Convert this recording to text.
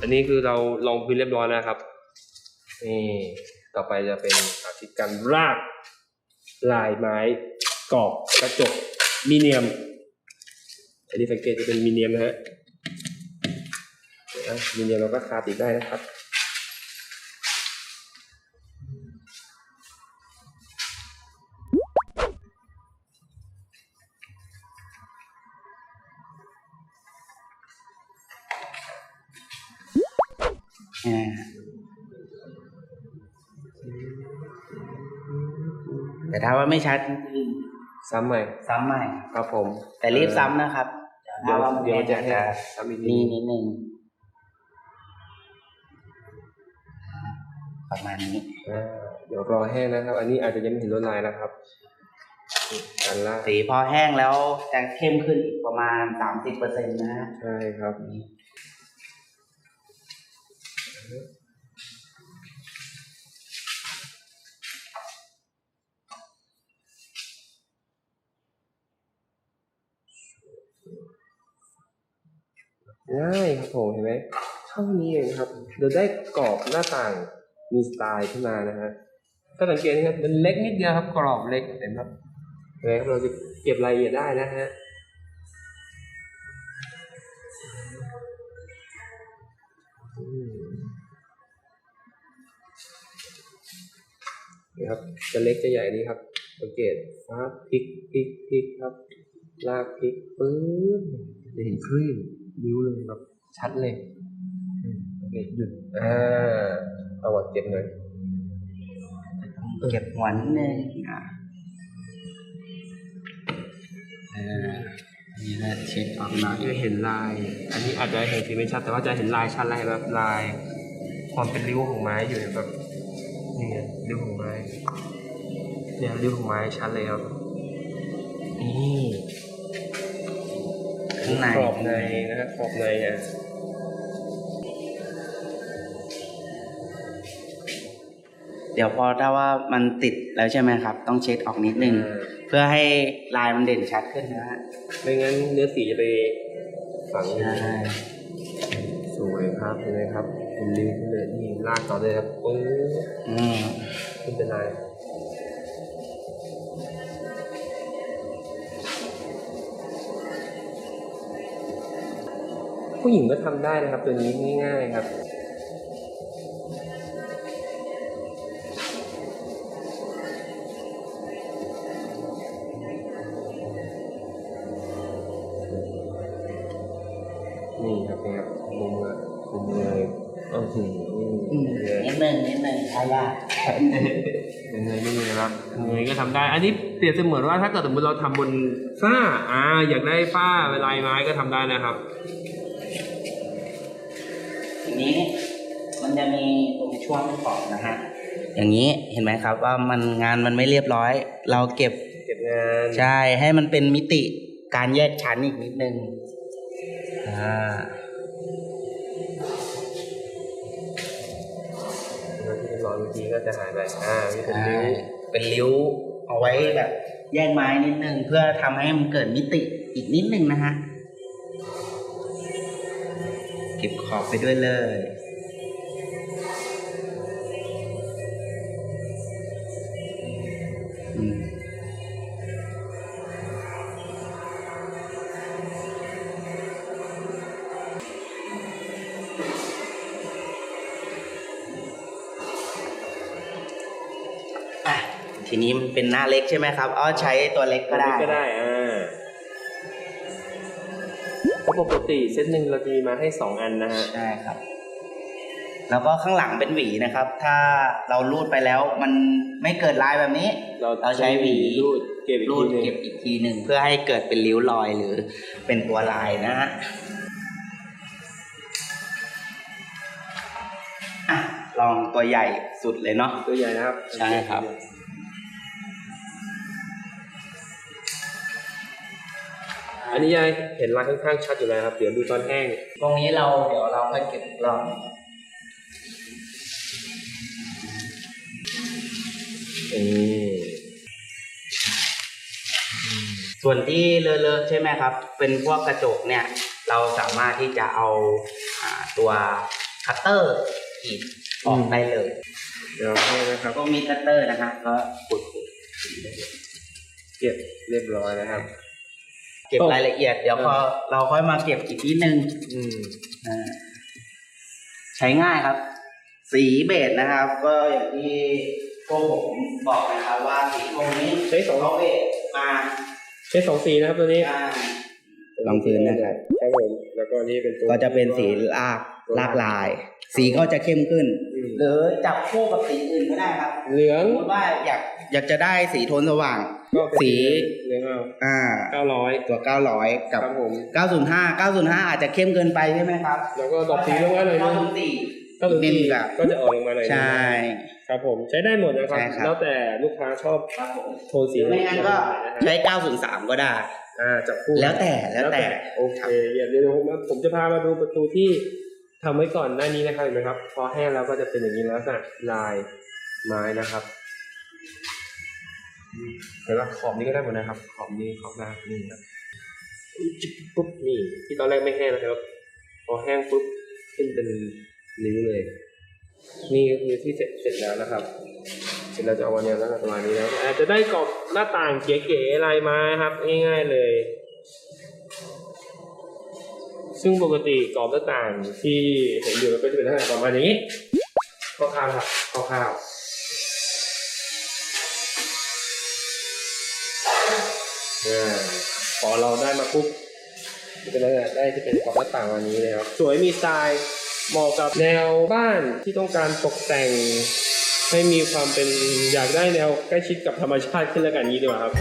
อันนี้คือเราลองพื้นเรียบร้อยแล้วครับ นี่ ต่อไปจะเป็นสาธิตการราก ลายไม้กรอบกระจกมีเนียม อันนี้สังเกตจะเป็นมีเนียมนะฮะมีเนียมเราก็คาติดได้นะครับ อ่าแต่ถ้าว่าไม่ชัดซ้ำใหม่ซ้ำใหม่ครับผม แต่รีบซ้ำนะครับเดี๋ยวถ้าว่ามันเดี๋ยวแห้งจะอาจให้จะซ้ำอีกทีนี่นิดนึงประมาณนี้อ่าเดี๋ยวรอแห้งนะครับ อันนี้อาจจะยังไม่เห็นลวดลายนะครับนี่อันละสีพอแห้งแล้วจะเข้มขึ้นอีกประมาณสามสิบเปอร์เซ็นต์นะฮะใช่ครับ ง่ายครับผมเห็นไหมเท่านี้เองครับ เราได้กรอบหน้าต่างมีสไตล์ขึ้นมานะฮะถ้าสังเกตนะครับมันเล็กนิดเดียวครับกรอบเล็กเห็นครับเห็นไหมครับเราจะเก็บรายละเอียดได้นะฮะ นี่ครับ จะเล็กจะใหญ่นี่ครับสังเกตฟ้าพลิกพลิกพลิกครับ ลากพลิกปื๊บจะเห็นคลื่นนิ้วเลยแบบชัดเลยอืมโอเคหยุดอ่าเอาวัดเก็บหน่อยเก็บหัวนิดนึงอะอ่าอันนี้ก็เช็ดออกหน่อยจะเห็นลาย อันนี้อาจจะเห็นสีไม่ชัดแต่ว่าจะเห็นลายชัดลายแบบลาย ความเป็นริ้วของไม้อยู่แบบ นี่ไงริ้วของไม้เนี่ยริ้วของไม้ชัดเลยครับ นี่ข้างในขอบในนะฮะขอบในอะเดี๋ยวพอถ้าว่ามันติดแล้วใช่ไหมครับ ต้องเช็ดออกนิดนึงอ่าเพื่อให้ลายมันเด่นชัดขึ้นนะฮะไม่งั้นเนื้อสีจะไปฝังใช่สวยครับเห็นไหมครับผมริ้วขึ้นเลยนี่ ลากต่อเลยครับปึ้งอืมขึ้นเป็นลายผู้หญิงก็ทำได้นะครับ ตัวนี้ง่าย ๆครับนี่ครับนี่ครับมุมละมุมเลยโอ้โหอืมเลย นิดนึงนิดนึงใช่ยากยังไงไม่มีนะครับเงยก็ทำได้ อันนี้เปรียบเสมือนว่าถ้าเกิดสมมติเราทำบนฝ้า อ่า อยากได้ฝ้าลายไม้ก็ทำได้นะครับทีนี้มันจะมีตรงช่วงขอบนะฮะอย่างนี้เห็นไหมครับว่ามันงานมันไม่เรียบร้อย เราเก็บเก็บงานใช่ให้มันเป็นมิติการแยกชั้นอีกนิดนึงอ่า ที่เป็นรอยเมื่อกี้ก็จะหายไปอ่ามีเป็นใช่นิ้วเป็นริ้วเอาไว้แบบแยกไม้นิดนึงเพื่อทำให้มันเกิดมิติอีกนิดนึงนะฮะเก็บขอบไปด้วยเลย ทีนี้มันเป็นหน้าเล็กใช่ไหมครับอ๋อใช้ตัวเล็กก็ได้ก็ได้อ่าเพราะปกติเซตหนึ่งเราจะมีมาให้สองอันนะฮะใช่ครับ แล้วก็ข้างหลังเป็นหวีนะครับ ถ้าเรารูดไปแล้วมันไม่เกิดลายแบบนี้ เราเราใช้หวีรูดเก็บอีกรูทีดหนึงเก็บอีกทีหนึ่งเพื่อให้เกิดเป็นริ้วรอยหรือเป็นตัวลายนะฮะอะลองตัวใหญ่สุดเลยเนาะตัวใหญ่นะครับ ใช่ครับ อันนี้ยังเห็นลายค่อนข้างชัดอยู่แล้วครับ เดี๋ยวดูตอนแห้ง ตรงนี้เราเดี๋ยวเราค่อยเก็บรอบอืมส่วนที่เลอะๆใช่ไหมครับ เป็นพวกกระจกเนี่ย เราสามารถที่จะเอาอ่าตัวคัตเตอร์กรีดออกได้เลย เดี๋ยวให้นะครับก็มีคัตเตอร์นะฮะก็ขุดเก็บเรียบร้อยนะครับเก็บตกรายละเอียด เดี๋ยวพอเราค่อยมาเก็บอีกนิดนึงอืมอ่าใช้ง่ายครับ สีเบสนะครับ ก็อย่างที่พวกผมบอกนะครับว่าสีตรงนี้ใช้สองเขาเบสมาใช้สองสีนะครับตัวนี้อ่าลองพื้นนะครับครับผมแล้วก็นี่เป็นตัวก็จะเป็นสีลาก ลากลาย สีก็จะเข้มขึ้นอืมหรือจับคู่กับสีอื่นก็ได้ครับ เหลือสงมมติว่าอยากอยากจะได้สีโทนสว่าง ก็เป็นสีเหลืองเอาอ่าเก้าร้อยตัว900กับครับผม905 905อาจจะเข้มเกินไปใช่ไหมครับแล้วก็ดอกสีลงมาหน่อยนึง904ก็ถึงนิดที่นึงครับก็จะออกลงมาหน่อยนึงใช่ ครับผมใช้ได้หมดนะครับ ใช่ครับ แล้วแต่ลูกค้าชอบครับผมโทนสีไม่งั้นก็นะฮะใช้903ก็ได้ อ่าจับคู่ แล้วแต่แล้วแต่ โอเคเดี๋ยวเดี๋ยวผมผมจะพามาดูประตูที่ ทำไว้ก่อนหน้านี้นะครับเห็นไหมครับ พอแห้งแล้วก็จะเป็นอย่างนี้แล้วนะลายไม้นะครับเห็นว่าขอบนี้ก็ได้หมดนะครับ ขอบนี้ขอบหน้านี่ครับจิบปุ๊บนี่ที่ตอนแรกไม่แห้งนะครับ พอแห้งปุ๊บขึ้นเป็นนิ้วเลย นี่ก็คือที่เสร็จเสร็จแล้วนะครับ เสร็จแล้วจะเอาวันนี้แล้วก็ประมาณนี้แล้วอาจจะได้กรอบหน้าต่างเก๋ๆลายไม้ครับ ง่าย ๆเลย ซึ่งปกติกรอบหน้าต่างที่เห็นอยู่ก็จะเป็นลักษณะประมาณนี้คร่าวๆครับคร่าวๆพอเราได้มาปุ๊บจะเป็นลักษณะได้ที่เป็นกรอบหน้าต่างวันนี้เลยครับ สวยมีสไตล์เหมาะกับแนวบ้านที่ต้องการตกแต่ง ให้มีความเป็นอยากได้แนวใกล้ชิดกับธรรมชาติขึ้นแล้วกันนี้ดีกว่าครับ